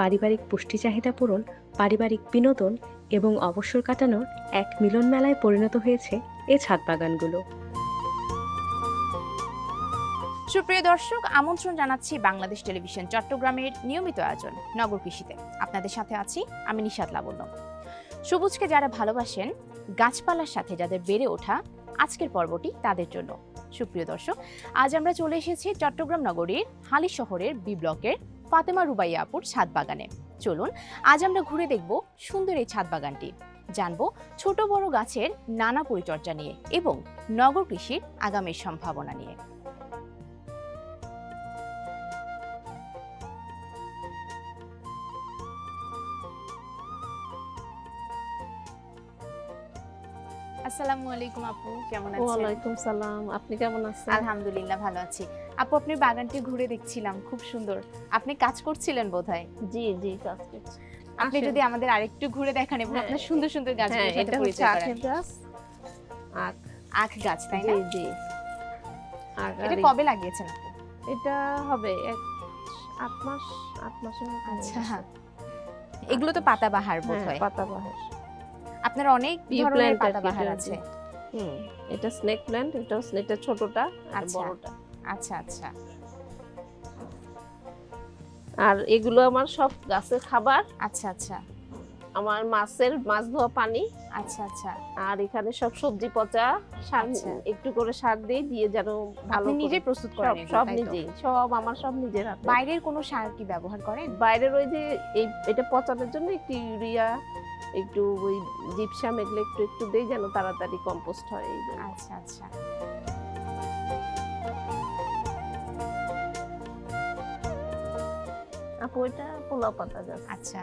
পারিবারিক পুষ্টি চাহিদা পূরণ, পারিবারিক বিনোদন এবং অবসর কাটানোর এক মিলন মেলায় পরিণত হয়েছে এ ছাদ বাগানগুলো সুপ্রিয় দর্শক, আমন্ত্রণ জানাচ্ছি বাংলাদেশ টেলিভিশন চট্টগ্রামের নিয়মিত আয়োজন নগর কৃষিতে। আপনাদের সাথে আছি আমি নিশাদ লাবণ্য। সবুজকে যারা ভালোবাসেন, গাছপালার সাথে যাদের বেড়ে ওঠা আজকের পর্বটি তাদের জন্য। সুপ্রিয় দর্শক, আজ আমরা চলে এসেছি চট্টগ্রাম নগরীর হালি শহরের বি ব্লকের ফাতেমা রুবাইয়া আপুর ছাদ বাগানে। চলুন আজ আমরা ঘুরে দেখব সুন্দর এই ছাদ বাগানটি। জানব ছোট বড় গাছের নানা পরিচর্যা নিয়ে এবং নগর কৃষির আগামীর সম্ভাবনা নিয়ে। আসসালামু আলাইকুম আপু কেমন আছেন? ওয়ালাইকুম সালাম আপনি কেমন আছেন? আলহামদুলিল্লাহ ভালো আছি। আপু আপনি বাগানটি ঘুরে দেখছিলাম খুব সুন্দর। আপনি কাজ করছিলেন বোধহয়? জি জি কাজ করছি। আপনি যদি আমাদের আরেকটু ঘুরে দেখান এবং হ্যাঁ, আপনার সুন্দর সুন্দর হ্যাঁ গাছগুলোর সাথে এটা হচ্ছে পরিচয় আখের গাছ। আখ আখ গাছ তাই না? জি আখ এটা কবে লাগিয়েছেন আপু? এটা হবে এক আট মাস আট মাসের মতো হয়ে আচ্ছা। এগুলো তো পাতাবাহার হ্যাঁ, হয় পাতাবাহার। আপনার অনেক ধরনের আর পাতাবাহার আছে। হুম এটা স্নেক প্ল্যান্ট এটা এটা ছোটটা আর আচ্ছা। বড়টা। আচ্ছা আচ্ছা। আর এগুলো আমার সব গাছের খাবার। আচ্ছা আচ্ছা। আমার মাছের মাছ ধোয়া পানি। আচ্ছা আচ্ছা। আর এখানে সব সবজি পচা সার আচ্ছা। একটু করে সার দিই দিয়ে যেন ভালো আপনি নিজে প্রস্তুত করেন সব নিজেই সব আমার সব নিজের হাতে। বাইরের কোনো সার কি ব্যবহার করেন? বাইরের ওই যে এই এটা পচানোর জন্য একটু ইউরিয়া একটু ওই জিপসাম এগুলো একটু একটু দেই যেন তাড়াতাড়ি কম্পোস্ট হয় আচ্ছা আচ্ছা। আপু এটা পোলাও পাতা আচ্ছা।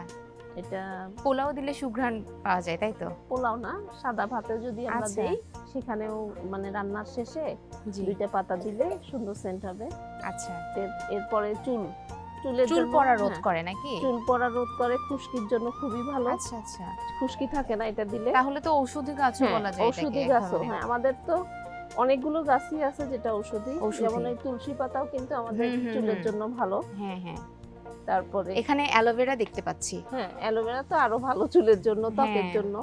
এটা পোলাও দিলে সুঘ্রাণ পাওয়া যায় তাই তো? পোলাও না সাদা ভাতে যদি আমরা আচ্ছা। দেই সেখানেও মানে রান্নার শেষে দুইটা পাতা দিলে সুন্দর সেন্ট হবে। আচ্ছা। এরপরে চুল। চুলের চুল পড়া রোধ হ্যাঁ, করে নাকি? চুল পড়া রোধ করে খুশকির জন্য খুবই ভালো। আচ্ছা আচ্ছা। খুশকি থাকে না এটা দিলে। তাহলে তো ঔষধি গাছও হ্যাঁ, বলা যায় ঔষধি গাছও হ্যাঁ আমাদের তো অনেকগুলো গাছই আছে যেটা ঔষধি। যেমন এই তুলসী পাতাও কিন্তু আমাদের চুলের জন্য ভালো। হ্যাঁ হ্যাঁ। তারপরে? এখানে অ্যালোভেরা দেখতে পাচ্ছি। হ্যাঁ অ্যালোভেরা তো আরও ভালো চুলের জন্য ত্বকের হ্যাঁ, জন্য।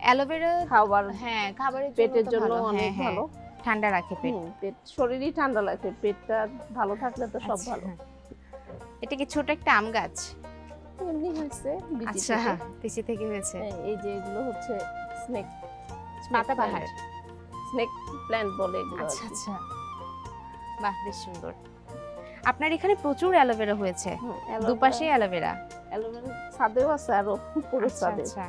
অ্যালোভেরা খাবার হ্যাঁ খাবারের পেটের জন্য অনেক হ্যাঁ, হ্যাঁ, ভালো। ঠান্ডা রাখে পেট। পেট শরীরই ঠান্ডা লাগে পেটটা ভালো থাকলে তো সব আচ্ছা, ভালো। এটা কি ছোট একটা আম গাছ? এমনি হয়েছে আচ্ছা। পিসি থেকে হয়েছে। হ্যাঁ, এই যে এগুলো হচ্ছে স্নেক পাতা পাতাবাহার স্নেক প্ল্যান্ট বলে এগুলো আচ্ছা আচ্ছা। বাহ বেশ সুন্দর। আপনার এখানে প্রচুর অ্যালোভেরা হয়েছে। দুপাশে অ্যালোভেরা। অ্যালোভেরা। ছাদেও আছে আরও পুরো আচ্ছা ছাদে। আচ্ছা।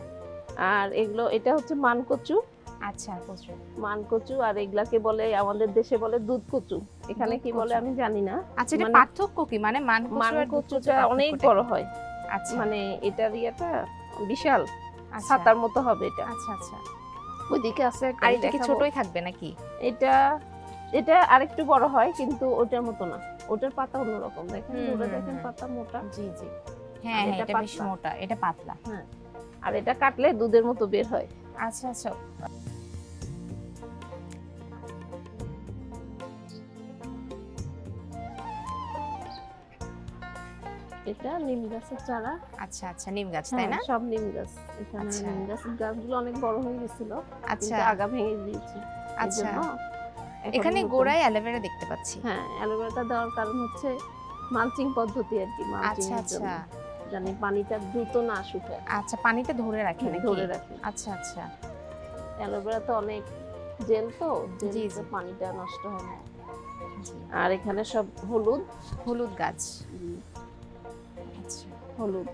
আর এগুলো এটা হচ্ছে মানকচু। আচ্ছা প্রচুর। মানকচু আর এগুলাকে বলে আমাদের দেশে বলে দুধ কচু এখানে কি বলে আমি জানি না। আচ্ছা এটা মানে- পার্থক্য কি? মানে মানকচুটা অনেক বড় হয়। আচ্ছা। মানে এটার ইয়েটা বিশাল। আচ্ছা। ছাতার মতো হবে এটা। আচ্ছা আচ্ছা। ওইদিকে আছে আর এটা কি ছোটই থাকবে নাকি? এটা এটা আরেকটু বড় হয় কিন্তু ওটার মতো না। ওটার পাতা অন্যরকম। দেখেন হুম, দেখেন পাতা মোটা। জি জি। হ্যাঁ হ্যাঁ এটা বেশ মোটা এটা পাতলা। হ্যাঁ। আর এটা কাটলে দুধের মতো বের হয়। আচ্ছা আচ্ছা। এটা নিম গাছের চারা। আচ্ছা আচ্ছা নিম গাছ তাই হ্যাঁ, না? সব নিম গাছ। এখানে আচ্ছা। নিম গাছের গাছগুলো অনেক বড় হয়ে গেছিল। আচ্ছা। আগা ভেঙে দিয়েছি। আচ্ছা। এখন গোড়ায় অ্যালোভেরা দেখতে পাচ্ছি। হ্যাঁ অ্যালোভেরাটা দেওয়ার কারণ হচ্ছে মালচিং পদ্ধতি আর কি আচ্ছা আচ্ছা। জানি পানিটা দ্রুত না শুকায় আচ্ছা পানিটা ধরে রাখে নাকি? ধরে রাখে। আচ্ছা আচ্ছা। অ্যালোভেরা তো অনেক জেল তো জি। পানিটা নষ্ট হয় না। আর এখানে সব হলুদ। হলুদ গাছ। আচ্ছা। হলুদ।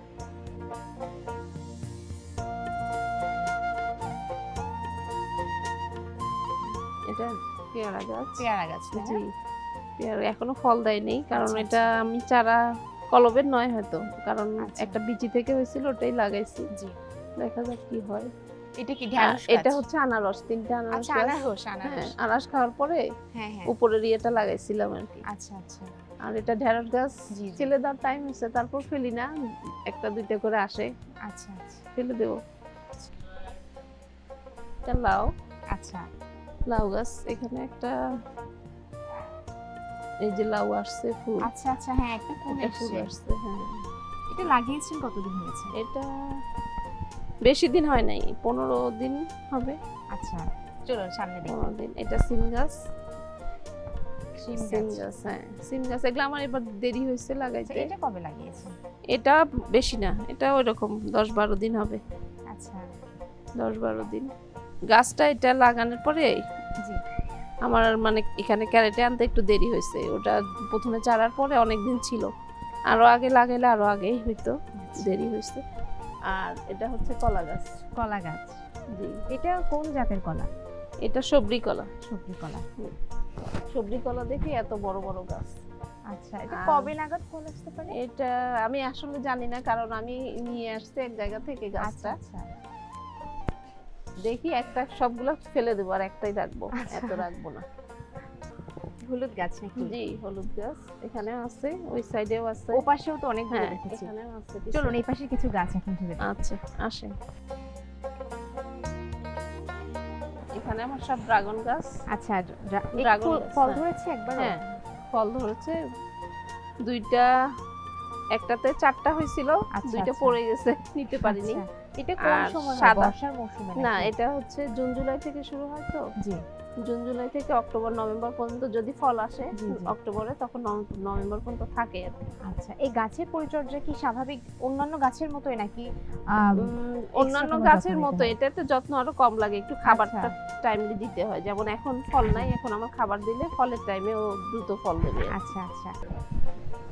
এটা পেয়ারা গাছ। পেয়ারা গাছ জি পেয়ারা এখনও ফল দেয়নি কারণ আচ্ছা, এটা আমি চারা কলবের নয় হয়তো কারণ আচ্ছা। একটা বিচি থেকে হয়েছিল ওটাই লাগাইছি। জি। দেখা যাক কি হয়। এটা কি ঢ্যাঁড়স এটা হচ্ছে আনারস তিনটা আনারস আচ্ছা আনারস হ্যাঁ আনারস আনারস খাওয়ার পরে হ্যাঁ হ্যাঁ। উপরের ইয়েটা লাগাইছিলাম আর কি। আচ্ছা আচ্ছা। আর এটা ঢেঁড়স গাছ জি। দেওয়ার টাইম হচ্ছে তারপর ফেলি না একটা দুইটা করে আসে। আচ্ছা আচ্ছা। ফেলে দেবো। এটা লাউ আচ্ছা। লাউ গাছ এখানে একটা এই যে লাউ আসছে ফুল। আচ্ছা আচ্ছা হ্যাঁ একটা ফুল ফুল আসছে। হ্যাঁ। এটা লাগিয়েছেন কতদিন হয়েছে? এটা বেশি দিন হয় নাই পনেরো দিন হবে। আচ্ছা চলুন সামনে দেখি। পনেরো দিন। এটা সিম গাছ। সিম গাছ। হ্যাঁ সিম গাছ। এগুলো আমার এবার দেরি হয়েছে আচ্ছা, লাগাইতে। এটা কবে লাগিয়েছেন? এটা বেশি না এটা ওই রকম দশ বারো দিন হবে। আচ্ছা। দশ বারো দিন। গাছটা এটা লাগানোর পরে আমার মানে এখানে ক্যারেটে আনতে একটু দেরি হয়েছে। ওটা প্রথমে চারার পরে অনেক দিন ছিল। আরও আগে লাগাইলে আরও আগেই হইতো দেরি হয়েছে। আর এটা হচ্ছে কলা গাছ। কলা গাছ। জি। এটা কোন জাতের কলা? এটা সবরি কলা। সবজি কলা। সবরি কলা দেখে এত বড় বড় গাছ। আচ্ছা এটা কবে নাগাদ ফল আসতে পারে? এটা আমি আসলে জানি না কারণ আমি নিয়ে আসছি এক জায়গা থেকে আচ্ছা গাছটা। আচ্ছা। দেখি একটা সবগুলো ফেলে দেবো আর একটাই রাখব। আচ্ছা। এত রাখব না। হলুদ গাছ নাকি? জি হলুদ গাছ এখানেও আছে ওই সাইডেও আছে। ও পাশেও তো অনেক হ্যাঁ এখানেও আছে চলুন এই পাশে কিছু গাছ এখন ধরে আচ্ছা আসেন। এখানে আমার সব ড্রাগন গাছ। আচ্ছা ড্রাগন ফল হ্যাঁ। ধরেছে একবার হ্যাঁ ফল ধরেছে। দুইটা একটাতে চারটা হয়েছিল আচ্ছা, দুইটা আচ্ছা। পড়ে গেছে নিতে পারিনি। এটা কোন সময় সাদা। বর্ষার মৌসুমে না এটা হচ্ছে জুন জুলাই থেকে শুরু হয় তো। জি। জুন জুলাই থেকে অক্টোবর নভেম্বর পর্যন্ত যদি ফল আসে। অক্টোবরে তখন নভ- নভেম্বর পর্যন্ত থাকে আর কি। আচ্ছা এই গাছের পরিচর্যা কি স্বাভাবিক অন্যান্য গাছের মতোই নাকি অন্যান্য গাছের মতো? এটাতে যত্ন আরও কম লাগে একটু খাবারটা আচ্ছা। টাইমলি দিতে হয় যেমন এখন ফল নাই এখন আমার খাবার দিলে ফলের টাইমে ও দ্রুত ফল দেবে আচ্ছা আচ্ছা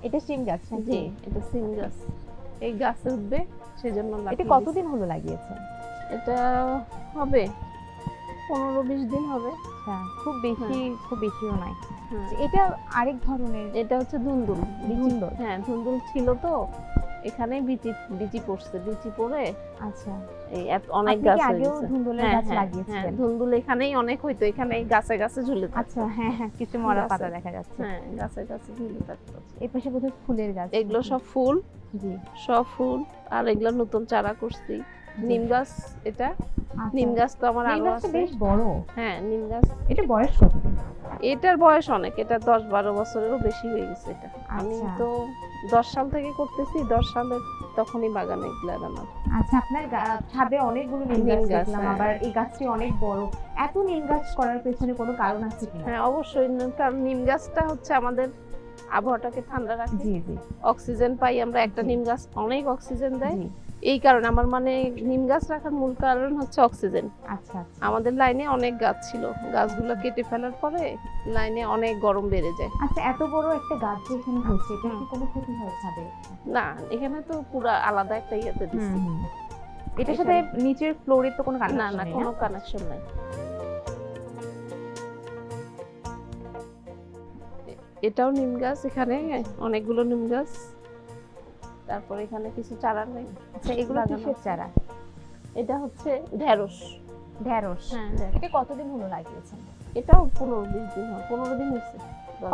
এটা সিম গাছ জি এটা সিম গাছ এই গাছে উঠবে সেজন্য এটা কতদিন হলো লাগিয়েছে এটা হবে পনেরো বিশ দিন হবে। আচ্ছা খুব বেশি খুব বেশিও নাই। হ্যাঁ। এটা আরেক ধরনের এটা হচ্ছে ধুন্দুল ধুন্দুল। হ্যাঁ ধুন্দুল ছিল তো এখানে বিচি বিচি পড়ছে। বিচি পড়ে আচ্ছা। এই অনেক গাছ আগেও ধুন্দুলের হ্যাঁ, গাছ হ্যাঁ, হ্যাঁ, লাগিয়েছিলেন ধুন্দুল এখানেই অনেক হইতো। এখানে গাছে গাছে ঝুলে। আচ্ছা হ্যাঁ হ্যাঁ কিছু মরা পাতা দেখা যাচ্ছে। হ্যাঁ গাছে গাছে ঝুলে থাকতো। এই পাশে বোধহয় ফুলের গাছ এগুলো সব ফুল। জি। সব ফুল। আর এগুলো নতুন চারা করছি। নিম গাছ এটা? আচ্ছা। নিম গাছ তো আমার আরও আছে। বেশ বড়। হ্যাঁ নিম গাছ। এটা বয়স কতদিন এটার বয়স অনেক এটা দশ বারো বছরেরও বেশি হয়ে গেছে এটা। আমি আচ্ছা। তো দশ সাল থেকে করতেছি দশ সালে তখনই বাগানে এগুলো আমার। আচ্ছা আপনার ছাদে অনেকগুলো নিম গাছ হ্যাঁ। আবার এই গাছটি অনেক বড়। এত নিম গাছ করার পেছনে কোনো কারণ আছে কিনা? হ্যাঁ অবশ্যই। কারণ নিম গাছটা হচ্ছে আমাদের আবহাওয়াটাকে ঠান্ডা রাখে। অক্সিজেন পাই আমরা একটা নিম গাছ অনেক অক্সিজেন দেয়। এই কারণে আমার মানে নিম গাছ রাখার মূল কারণ হচ্ছে অক্সিজেন। আচ্ছা আচ্ছা। আমাদের লাইনে অনেক গাছ ছিল। গাছগুলো কেটে ফেলার পরে লাইনে অনেক গরম বেড়ে যায়। আচ্ছা এত বড় একটা গাছ যে এখানে হচ্ছে এটা কি কোনো ক্ষতি হয় ছাদে না এখানে তো পুরো আলাদা একটা ইয়েতে দিচ্ছি এটার সাথে নিচের ফ্লোরে তো কোনো না কানেকশন না নেই কোনো কানেকশন নাই। এটাও নিম গাছ এখানে অনেকগুলো নিম গাছ। তারপর এখানে কিছু চারা নেই আচ্ছা এগুলো কিসের। চারা? এটা হচ্ছে ঢেঁড়স। ঢেঁড়স। হ্যাঁ এটা কতদিন হলো লাগিয়েছেন? এটাও পনেরো বিশ দিন হয় পনেরো দিন দশ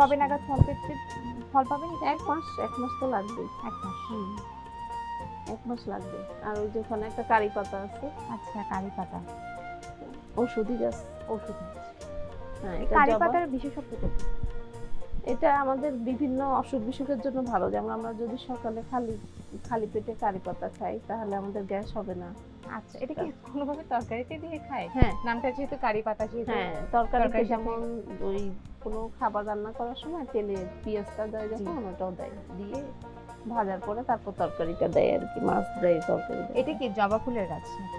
কবে নাগাদ ফল পেতে ফল পাবেন? এক মাস এক মাস তো লাগবে এক মাস। এক মাস লাগবে। আর ওই যে ওখানে একটা কারি পাতা আছে। আচ্ছা কারি পাতা। ওষুধি গাছ। ওষুধ হ্যাঁ কারি পাতার বিশেষত্বটা কি? এটা আমাদের বিভিন্ন অসুখ বিসুখের জন্য ভালো। যেমন আমরা যদি সকালে খালি খালি পেটে কারি পাতা খাই তাহলে আমাদের গ্যাস হবে না। আচ্ছা এটা কি কোনোভাবে তরকারিতে দিয়ে খায়? হ্যাঁ। নামটা যেহেতু কারি পাতা যেহেতু হ্যাঁ তরকারিতে যেমন ওই কোনো খাবার রান্না করার সময় তেলে পেঁয়াজটা দেয় যখন ওটাও দেয়। দিয়ে ভাজার পরে তারপর তরকারিটা দেয় আর কি মাছ দেয় তরকারি এটা কি জবা ফুলের গাছ নাকি?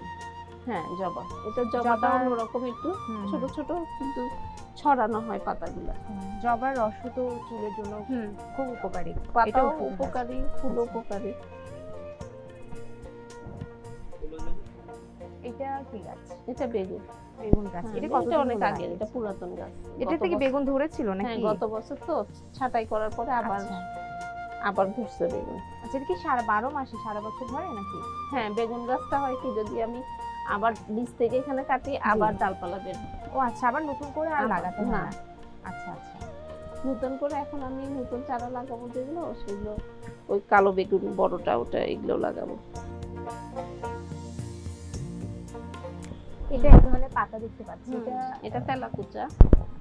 হ্যাঁ জবা। এটা জবাটা অন্যরকম একটু ছোট ছোট কিন্তু ছড়ানো হয় পাতাগুলা। জবার রস তো চুলের জন্য খুব উপকারী। পাতাও উপকারী। ফুল আচ্ছা। উপকারী। এটা কি গাছ? এটা বেগুন। বেগুন গাছ। হ্যাঁ, এটা কতদিন অনেক আগে এটা পুরাতন গাছ। এটা থেকে বেগুন ধরেছিল হ্যাঁ নাকি গত বছর তো ছাঁটাই করার পরে আবার আচ্ছা। আবার ধরছে বেগুন। আচ্ছা এটা কি সারা বারো মাসে সারা বছর ধরে নাকি? হ্যাঁ বেগুন গাছটা হয় কি যদি আমি আবার বীজ থেকে এখানে কাটি আবার ডালপালা বের ও আচ্ছা আবার নতুন করে আর লাগাতে হয় না। আচ্ছা আচ্ছা। নতুন করে এখন আমি নতুন চারা লাগাবো যেগুলো সেগুলো ওই কালো বেগুন বড়টা ওটা এগুলো লাগাবো। এটা এক ধরনের পাতা দেখতে পাচ্ছি। এটা এটা তেলাকুচা।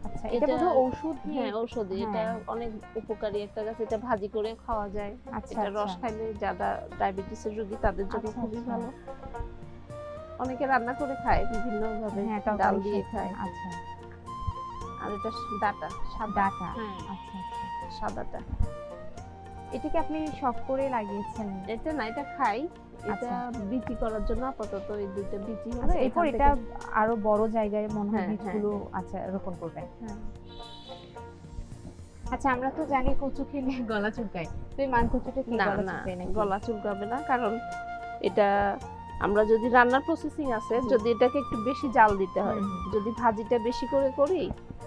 আচ্ছা এটা এটা- বোধহয় ঔষধ হ্যাঁ ঔষধি। এটা হ্যাঁ। অনেক উপকারী একটা গাছ। এটা ভাজি করে খাওয়া যায়। আচ্ছা এটা রস আচ্ছা। খাইলে যারা ডায়াবেটিসের রোগী তাদের জন্য আচ্ছা, খুবই আচ্ছা। ভালো। অনেকে রান্না করে খায় বিভিন্ন ভাবে হ্যাঁ ডাল দিয়ে খায়। আচ্ছা। আর এটা ডাটা সাদা। ডাটা হ্যাঁ আচ্ছা আচ্ছা। সাদাটা। এটা কি আপনি শখ করে লাগিয়েছেন? এটা না এটা খাই। এটা আচ্ছা। বিক্রি করার জন্য আপাতত এই দুইটা বিচি হলো আচ্ছা এরপর এটা আরও বড় জায়গায় মনে হয় হ্যাঁ, হ্যাঁ। বীজগুলো আচ্ছা রোপণ করবেন। হ্যাঁ। আচ্ছা আমরা তো জানি কচু খেলে গলা চুলকায়। তো এই মান কচুটা কি না গলা না চুলকায় নাকি? গলা চুলকাবে না কারণ এটা আমরা যদি রান্নার প্রসেসিং আছে যদি এটাকে একটু বেশি জাল দিতে হয়। যদি ভাজিটা বেশি করে করি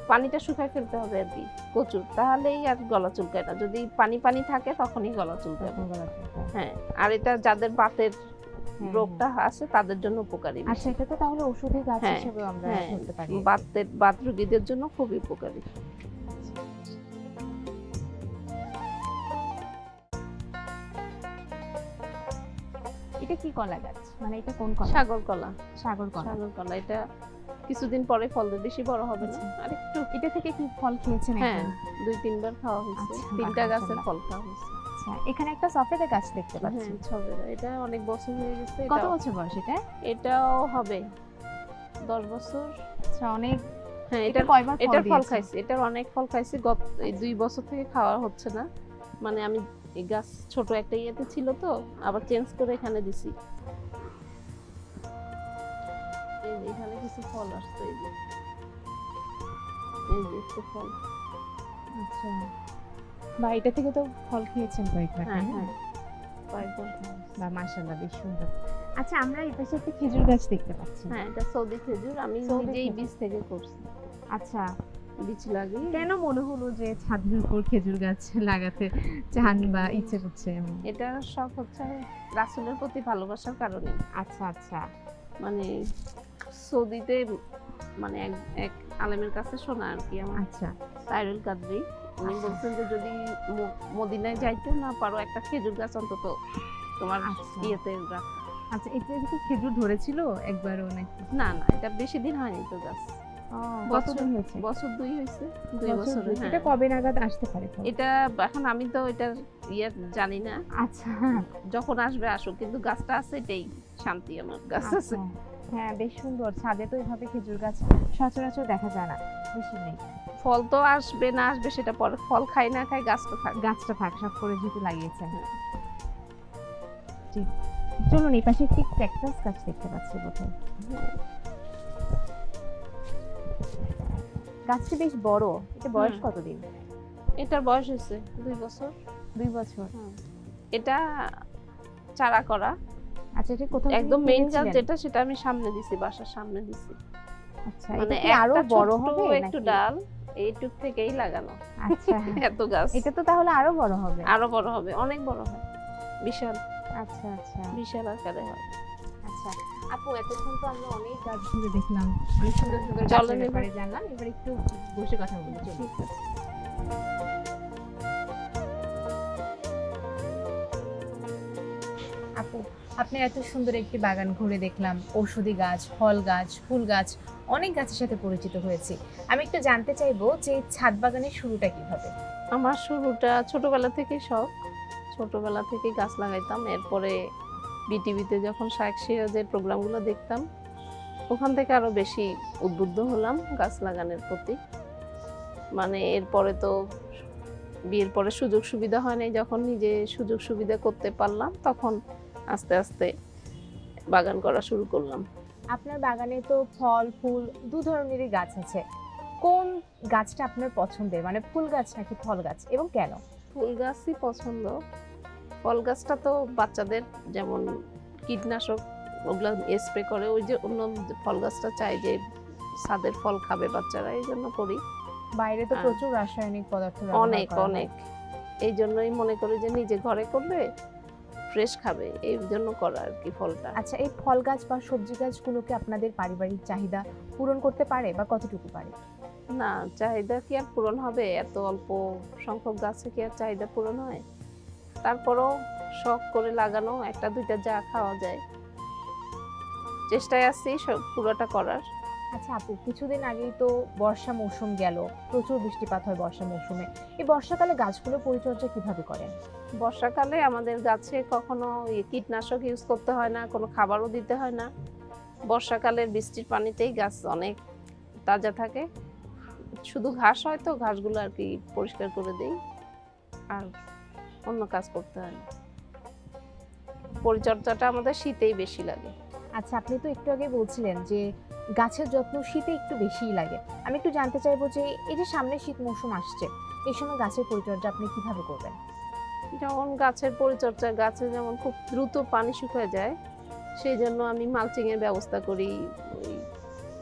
পানিটা শুকায় ফেলতে হবে আর কি কচুর তাহলেই আর গলা চুলকায় না। যদি পানি পানি থাকে তখনই গলা চুলকায়। হ্যাঁ আর এটা যাদের বাতের রোগটা আছে তাদের জন্য উপকারী এটা তো তাহলে ওষুধি গাছ হ্যাঁ, হিসেবে আমরা হ্যাঁ ধরতে পারি। বাতের বাত রোগীদের জন্য খুবই উপকারী। এটা কি কলা গাছ? মানে এটা কোন কলা? সাগর কলা। সাগর কলা। সাগর কলা এটা কিছুদিন পরে ফল বেশি বড় হবে না। আচ্ছা। আর একটু এটা থেকে কি ফল খেয়েছেন হ্যাঁ দুই তিনবার খাওয়া হয়েছে। আচ্ছা, তিনটা গাছের ফল খাওয়া হয়েছে। আচ্ছা এখানে একটা সফেদা গাছ দেখতে পাচ্ছি। হ্যাঁ ছবেরা এটা অনেক বছর হয়ে গেছে কত এটাও- বছর বয়স এটা? এটাও হবে। দশ বছর। আচ্ছা অনেক হ্যাঁ এটা কয়বার ফল এটার ফল? খাইছি। এটার অনেক ফল খাইছি। গত দুই বছর থেকে খাওয়া হচ্ছে না। মানে আমি এই গাছ ছোট একটা ইয়েতে ছিল তো আবার চেঞ্জ করে এখানে দিছি। এখানে কিছু ফল আসছে এই যে। এই যে একটু ফল। আচ্ছা। বা এটা থেকে তো ফল খেয়েছেন কয়েকবার হ্যাঁ হ্যাঁ। কয়েকবার বা মাশাআল্লাহ বেশ সুন্দর। আচ্ছা আমরা এই পাশে একটা খেজুর গাছ দেখতে পাচ্ছি। হ্যাঁ এটা সৌদি খেজুর আমি সৌদি নিজেই বীজ থেকে করছি। আচ্ছা বীজ লাগিয়ে। কেন মনে হলো যে ছাদের উপর খেজুর গাছ লাগাতে চান বা ইচ্ছে করছে এটা শখ হচ্ছে রাসুলের প্রতি ভালোবাসার কারণে। আচ্ছা আচ্ছা। মানে সৌদিতে মানে এক এক আলেমের কাছে শোনা আর কি আমার। আচ্ছা। তাইরুল কাদরি। উনি আচ্ছা। বলছেন যে যদি মদিনায় যাইতে না পারো একটা খেজুর গাছ অন্তত তোমার আচ্ছা। ইয়েতে রাখ। আচ্ছা এটা কি খেজুর ধরেছিল একবারও নাকি? না না এটা বেশি দিন হয়নি তো গাছ। কতদিন হয়েছে। বছর দুই হয়েছে দুই বছর বছর হ্যাঁ। এটা কবে নাগাদ আসতে পারে? এটা এখন আমি তো এটার ইয়ে জানি না। আচ্ছা। যখন আসবে আসুক। কিন্তু গাছটা আছে এটাই শান্তি আমার গাছ আছে। আচ্ছা। হ্যাঁ বেশ সুন্দর। ছাদে তো এইভাবে খেজুর গাছ সচরাচর দেখা যায় না বেশি নেই। ফল তো আসবে না আসবে সেটা পরে ফল খাই না খাই গাছটা থাকবে গাছটা থাক সব করে যেহেতু লাগিয়েছেন। হ্যাঁ। চলুন এই পাশে একটি ক্যাকটাস গাছ দেখতে পাচ্ছি বোধহয়। গাছটি বেশ বড়। এটা বয়স। কতদিন? এটার বয়স হয়েছে দুই বছর। দুই বছর। এটা চারা করা। আচ্ছা এটা কোথাও একদম মেইন গাছ যেটা সেটা আমি সামনে দিছি বাসার সামনে দিছি। আচ্ছা মানে আরও বড় হবে একটু? ডাল এইটুক থেকেই লাগানো। আচ্ছা। এত গাছ। এটা তো তাহলে আরও বড় হবে। আরও বড় হবে অনেক বড় হবে বিশাল। আচ্ছা আচ্ছা। বিশাল আকারে হয়। আপু এতক্ষণ তো আমরা অনেক গাছ ঘুরে দেখলাম। অনেক সুন্দর সুন্দর গাছের ব্যাপারে জানলাম। এবার একটু বসে কথা বলি চলুন। আপু আপনি এত সুন্দর একটি বাগান ঘুরে দেখলাম। ঔষধি গাছ ফল গাছ ফুল গাছ অনেক গাছের সাথে পরিচিত হয়েছি। আমি একটু জানতে চাইব যে ছাদ বাগানের শুরুটা কীভাবে? আমার শুরুটা ছোটবেলা থেকেই শখ। ছোটবেলা থেকে গাছ লাগাইতাম এরপরে বিটিভিতে যখন শায়েক সিরাজের প্রোগ্রামগুলো দেখতাম ওখান থেকে আরও বেশি উদ্বুদ্ধ হলাম গাছ লাগানোর প্রতি। মানে এরপরে তো বিয়ের পরে সুযোগ সুবিধা হয় নাই যখন নিজে সুযোগ সুবিধা করতে পারলাম তখন আস্তে আস্তে বাগান করা শুরু করলাম। আপনার বাগানে তো ফল ফুল দু ধরনেরই গাছ আছে। কোন গাছটা আপনার পছন্দের? মানে ফুল গাছ নাকি ফল গাছ? এবং কেন? ফুল গাছই পছন্দ। ফল গাছটা তো বাচ্চাদের যেমন কীটনাশক ওগুলো স্প্রে করে ওই যে অন্য ফল গাছটা চাই যে ছাদের ফল খাবে বাচ্চারা এই জন্য করি। বাইরে তো। প্রচুর রাসায়নিক পদার্থ অনেক অনেক। এই জন্যই মনে করি যে নিজে ঘরে করলে ফ্রেশ খাবে এই জন্য করা আর কি ফলটা। আচ্ছা এই ফল গাছ বা সবজি গাছগুলোকে আপনাদের পারিবারিক চাহিদা পূরণ করতে পারে বা কতটুকু পারে? না চাহিদা কি আর পূরণ হবে? এত অল্প সংখ্যক গাছে কি আর চাহিদা পূরণ হয়? তারপরও শখ করে লাগানো একটা দুইটা যা খাওয়া যায়। চেষ্টায় আছি সব পুরোটা করার। আচ্ছা আপু কিছুদিন আগেই তো বর্ষা মৌসুম গেল প্রচুর বৃষ্টিপাত হয় বর্ষা মৌসুমে। এই বর্ষাকালে গাছগুলো পরিচর্যা কীভাবে করেন? বর্ষাকালে আমাদের গাছে কখনো কীটনাশক ইউজ করতে হয় না কোনো খাবারও দিতে হয় না। বর্ষাকালের বৃষ্টির পানিতেই গাছ অনেক তাজা থাকে। শুধু ঘাস হয় তো ঘাসগুলো আর কি পরিষ্কার করে দেই। আর অন্য কাজ করতে হয় না। পরিচর্যাটা আমাদের শীতেই বেশি লাগে। আচ্ছা আপনি তো একটু আগে বলছিলেন যে গাছের যত্ন শীতে একটু বেশিই লাগে। আমি একটু জানতে চাইব যে এই যে সামনে শীত মৌসুম আসছে এই সময় গাছের পরিচর্যা আপনি কীভাবে করবেন? যেমন গাছের পরিচর্যা গাছে যেমন খুব দ্রুত পানি শুকিয়ে যায় সেই জন্য আমি মালচিং এর ব্যবস্থা করি ওই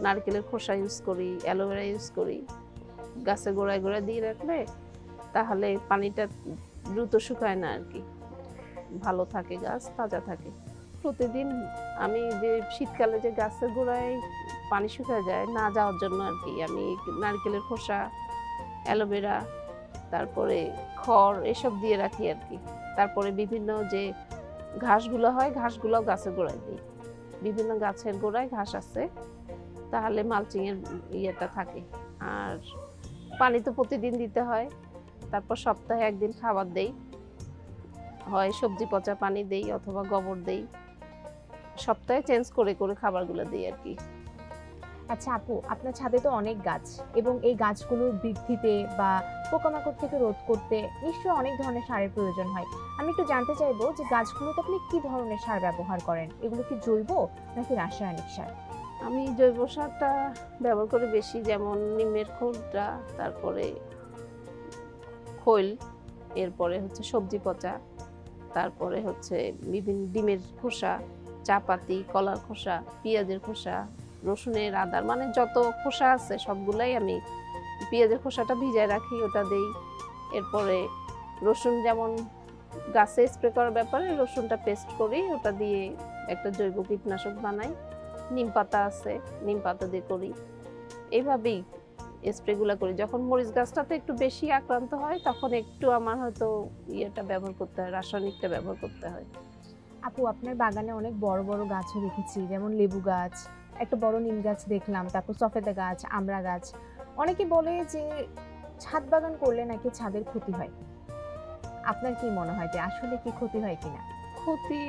নারকেলের খোসা ইউজ করি অ্যালোভেরা ইউজ করি। গাছে গোড়ায় গোড়ায় দিয়ে রাখলে তাহলে পানিটা দ্রুত শুকায় না আর কি। ভালো থাকে গাছ, তাজা থাকে। প্রতিদিন আমি যে শীতকালে যে গাছের গোড়ায় পানি শুকায় যায়, না যাওয়ার জন্য আর কি। আমি নারকেলের খোসা, অ্যালোভেরা, তারপরে খড় এসব দিয়ে রাখি আর কি। তারপরে বিভিন্ন যে ঘাসগুলো হয় ঘাসগুলো গাছের গোড়ায় দিই। বিভিন্ন গাছের গোড়ায় ঘাস আছে, তাহলে মালচিংয়ের ইয়েটা থাকে। আর পানি তো প্রতিদিন দিতে হয়। তারপর সপ্তাহে একদিন খাবার দেই। হয় সবজি পচা পানি দেই অথবা গোবর দেই। সপ্তাহে চেঞ্জ করে করে খাবারগুলো দিই আর কি। আচ্ছা আপু আপনার ছাদে তো অনেক গাছ এবং এই গাছগুলোর বৃদ্ধিতে বা পোকামাকড় থেকে রোধ করতে নিশ্চয়ই অনেক ধরনের সারের প্রয়োজন হয়। আমি একটু জানতে চাইব যে গাছগুলোতে আপনি কি ধরনের সার ব্যবহার করেন? এগুলো কি জৈব নাকি রাসায়নিক সার? আমি জৈব সারটা ব্যবহার করি বেশি যেমন নিমের খোলটা তারপরে খৈল, এরপরে হচ্ছে সবজি পচা, তারপরে হচ্ছে বিভিন্ন ডিমের খোসা, চাপাতি, কলার খোসা, পেঁয়াজের খোসা, রসুনের আদার মানে যত খোসা আছে সবগুলাই আমি পেঁয়াজের খোসাটা ভিজায় রাখি, ওটা দেই। এরপরে রসুন যেমন গাছে স্প্রে করার ব্যাপারে রসুনটা পেস্ট করি, ওটা দিয়ে একটা জৈব কীটনাশক বানাই। নিম পাতা আছে, নিম পাতা দিয়ে করি। এইভাবেই স্প্রেগুলো করি। যখন মরিচ গাছটাতে একটু বেশি আক্রান্ত হয় তখন একটু আমার হয়তো ইয়েটা ব্যবহার করতে হয় রাসায়নিকটা ব্যবহার করতে হয়। আপু আপনার বাগানে অনেক বড় বড় গাছও দেখেছি যেমন লেবু গাছ একটা বড় নিম গাছ দেখলাম তারপর সফেদা গাছ আমড়া গাছ। অনেকে বলে যে ছাদ বাগান করলে নাকি ছাদের ক্ষতি হয়। আপনার কি মনে হয় যে আসলে কি ক্ষতি হয় কিনা? ক্ষতি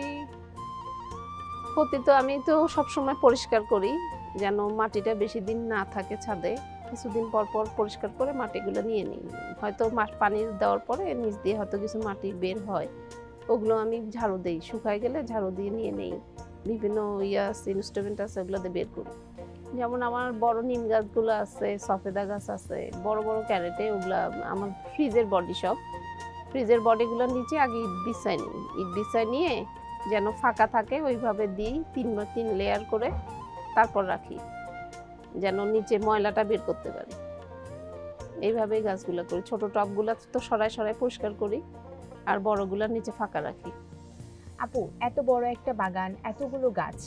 ক্ষতি তো আমি তো সবসময় পরিষ্কার করি যেন মাটিটা বেশি দিন না থাকে ছাদে। কিছুদিন পর পর পরিষ্কার করে মাটিগুলো নিয়ে নিই। হয়তো পানি দেওয়ার পরে নিচ দিয়ে হয়তো কিছু মাটি বের হয়। ওগুলো আমি ঝাড়ু দিই। শুকায় গেলে ঝাড়ু দিয়ে নিয়ে নেই। বিভিন্ন ইয়া ইনস্ট্রুমেন্ট আছে ওগুলো দিয়ে বের করি। যেমন আমার বড় নিম গাছগুলো আছে, সফেদা গাছ আছে, বড় বড় ক্যারেটে ওগুলো আমার ফ্রিজের বডি সব। ফ্রিজের বডিগুলো নিচে আগে ইট বিছাই নিই। ইট বিছাই নিয়ে যেন ফাঁকা থাকে, ওইভাবে দিই, তিন বা তিন লেয়ার করে তারপর রাখি। যেন নিচে ময়লাটা বের করতে পারি। এইভাবেই গাছগুলো করি। ছোট টবগুলো তো সরাই সরাই পরিষ্কার করি আর বড়গুলোর নিচে ফাঁকা রাখি। আপু এত বড় একটা বাগান এতগুলো গাছ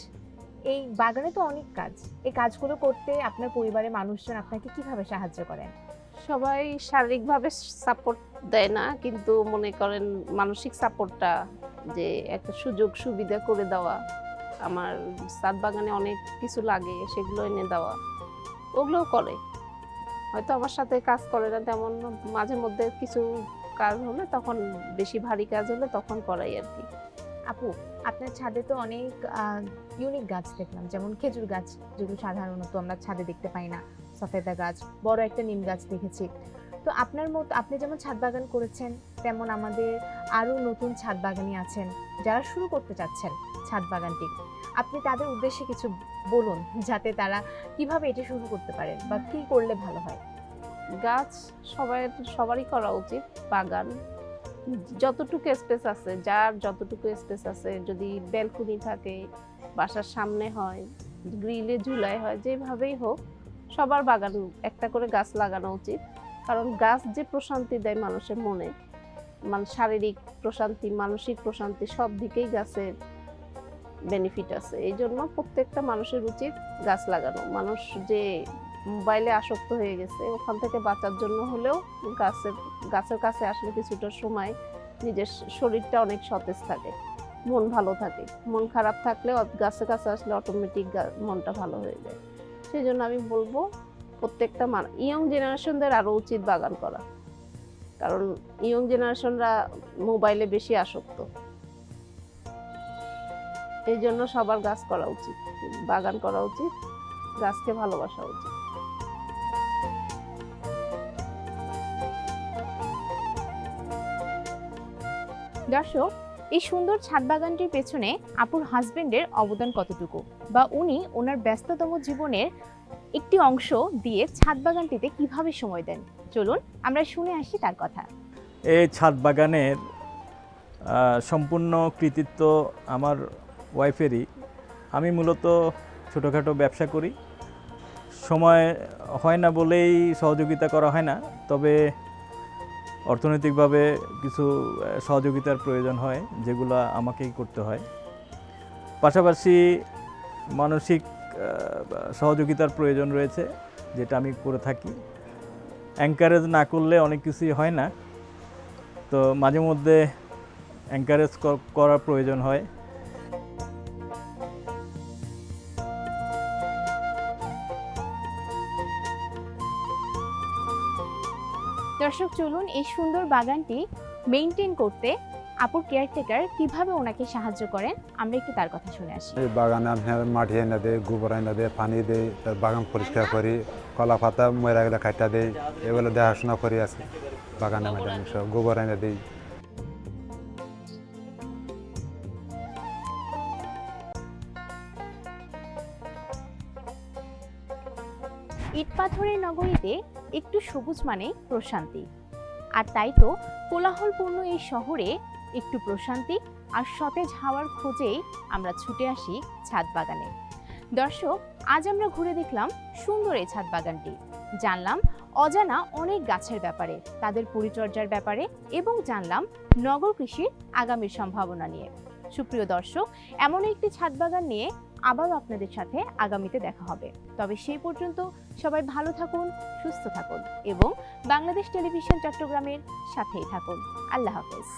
এই বাগানে তো অনেক কাজ। এই কাজগুলো করতে আপনার পরিবারের মানুষজন আপনাকে কীভাবে সাহায্য করেন? সবাই শারীরিকভাবে সাপোর্ট দেয় না কিন্তু মনে করেন মানসিক সাপোর্টটা যে একটা সুযোগ সুবিধা করে দেওয়া আমার সাত বাগানে অনেক কিছু লাগে সেগুলো এনে দেওয়া। ওগুলোও করে। হয়তো আমার সাথে কাজ করে না, তেমন মাঝে মধ্যে কিছু কাজ হলে তখন বেশি ভারী কাজ হলে তখন করাই আর কি। আপু, আপনার ছাদে তো অনেক ইউনিক গাছ দেখলাম, যেমন খেজুর গাছ, যেগুলো সাধারণত আমরা ছাদে দেখতে পাই না, সফেদা গাছ, বড় একটা নিম গাছ দেখেছি। তো আপনার মতো, আপনি যেমন ছাদ বাগান করেছেন, তেমন আমাদের আরও নতুন ছাদ বাগানি আছেন, যারা শুরু করতে চাচ্ছেন ছাদ বাগানটি। আপনি তাদের উদ্দেশ্যে কিছু বলুন, যাতে তারা কীভাবে এটি শুরু করতে পারেন বা কি করলে ভালো হয়? গাছ সবাই, সবারই করা উচিত, বাগান। যতটুকু স্পেস আছে, যার যতটুকু স্পেস আছে, যদি ব্যালকনি থাকে, বাসার সামনে হয় গ্রিলে ঝুলাই হয়, যেভাবেই হোক, সবার বাগান, একটা করে গাছ লাগানো উচিত। কারণ গাছ যে প্রশান্তি দেয় মানুষের মনে মানে শারীরিক প্রশান্তি, মানসিক প্রশান্তি, সব দিকেই গাছের বেনিফিট আছে। এই জন্য প্রত্যেকটা মানুষের উচিত গাছ লাগানো। মানুষ যে মোবাইলে আসক্ত হয়ে গেছে, ওখান থেকে বাঁচার জন্য হলেও গাছের গাছের কাছে আসলে কিছুটা সময় নিজের শরীরটা অনেক সতেজ থাকে, মন ভালো থাকে। মন খারাপ থাকলে গাছের কাছে আসলে অটোমেটিক মনটা ভালো হয়ে যায়। সেই জন্য আমি বলব, প্রত্যেকটা ইয়ং জেনারেশনদের আরও উচিত বাগান করা। কারণ ইয়ং জেনারেশনরা মোবাইলে বেশি আসক্ত। এই জন্য সবার গাছ করা উচিত বাগান করা উচিত গাছকে ভালোবাসা উচিত। দর্শক এই সুন্দর ছাদ বাগানটির পেছনে আপুর হাজবেন্ডের অবদান কতটুকু? বা উনি ওনার ব্যস্ততম জীবনের একটি অংশ দিয়ে ছাদ বাগানটিতে কীভাবে সময় দেন? চলুন আমরা শুনে আসি তার কথা। এই ছাদ বাগানের সম্পূর্ণ কৃতিত্ব আমার ওয়াইফেরই, আমি মূলত ছোটোখাটো ব্যবসা করি। সময় হয় না বলেই সহযোগিতা করা হয় না, তবে অর্থনৈতিকভাবে কিছু সহযোগিতার প্রয়োজন হয়, যেগুলো আমাকেই করতে হয়। পাশাপাশি মানসিক সহযোগিতার প্রয়োজন রয়েছে, যেটা আমি করে থাকি। এনকারেজ না করলে অনেক কিছুই হয় না। তো মাঝে মধ্যে এনকারেজ করার প্রয়োজন হয়। দর্শক, চলুন এই সুন্দর বাগানটি মেনটেন করতে আপুর কেয়ারটেকার কীভাবে ওনাকে সাহায্য করেন, আমরা একটু তার কথা শুনে আসি। এই বাগানে আপনার মাটি এনে দেয়, গোবর এনে দেয়, পানি দেয়, তার বাগান পরিষ্কার করি, কলা পাতা, ময়রা গেলে কাটা দেয়, এগুলো দেখাশোনা করি আছে। বাগানে ম্যাডাম সব গোবর এনে দিই। পাথরের নগরীতে একটু সবুজ মানে প্রশান্তি। আর তাই তো কোলাহলপূর্ণ এই শহরে একটু প্রশান্তি আর সতেজ হাওয়ার খোঁজেই আমরা ছুটে আসি ছাদ বাগানে। দর্শক, আজ আমরা ঘুরে দেখলাম সুন্দর এই ছাদ বাগানটি। জানলাম অজানা অনেক গাছের ব্যাপারে, তাদের পরিচর্যার ব্যাপারে এবং জানলাম নগর কৃষির আগামীর সম্ভাবনা নিয়ে। সুপ্রিয় দর্শক, এমন একটি ছাদ বাগান নিয়ে আবারও আপনাদের সাথে আগামীতে দেখা হবে। তবে সেই পর্যন্ত সবাই ভালো থাকুন সুস্থ থাকুন এবং বাংলাদেশ টেলিভিশন চট্টগ্রামের সাথেই থাকুন। আল্লাহ হাফেজ।